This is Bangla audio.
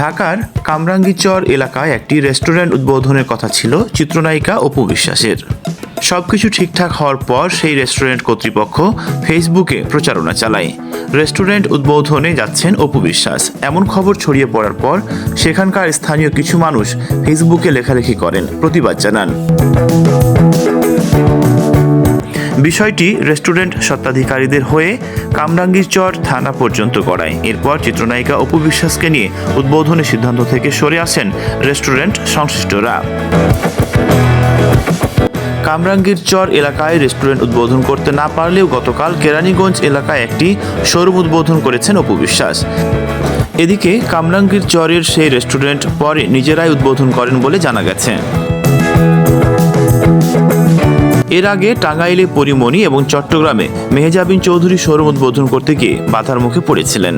ঢাকার কামরাঙ্গীচর এলাকায় একটি রেস্টুরেন্ট উদ্বোধনের কথা ছিল চিত্রনায়িকা অপু বিশ্বাসের। সবকিছু ঠিকঠাক হওয়ার পর সেই রেস্টুরেন্ট কর্তৃপক্ষ ফেসবুকে প্রচারণা চালায়। রেস্টুরেন্ট উদ্বোধনে যাচ্ছেন অপু বিশ্বাস। এমন খবর ছড়িয়ে পড়ার পর সেখানকার স্থানীয় কিছু মানুষ ফেসবুকে লেখালেখি করেন। প্রতিবাদ জানান। বিষয়টি রেস্টুরেন্ট স্বত্বাধিকারীদের হয়ে কামরাঙ্গীরচর থানা পর্যন্ত গড়ায়। এরপর চিত্রনায়িকা অপু বিশ্বাসকে নিয়ে উদ্বোধনের সিদ্ধান্ত থেকে সরে আসেন রেস্টুরেন্ট সংশ্লিষ্টরা। কামরাঙ্গীর চর এলাকায় রেস্টুরেন্ট উদ্বোধন করতে না পারলেও গতকাল কেরানীগঞ্জ এলাকায় একটি শোরুম উদ্বোধন করেছেন অপু বিশ্বাস। এদিকে কামরাঙ্গীর চরের সেই রেস্টুরেন্ট পরে নিজেরাই উদ্বোধন করেন বলে জানা গেছে। এর আগে টাঙ্গাইলে পরিমণি এবং চট্টগ্রামে মেহজাবিন চৌধুরী শোরুম উদ্বোধন করতে গিয়ে বাধার মুখে পড়েছিলেন।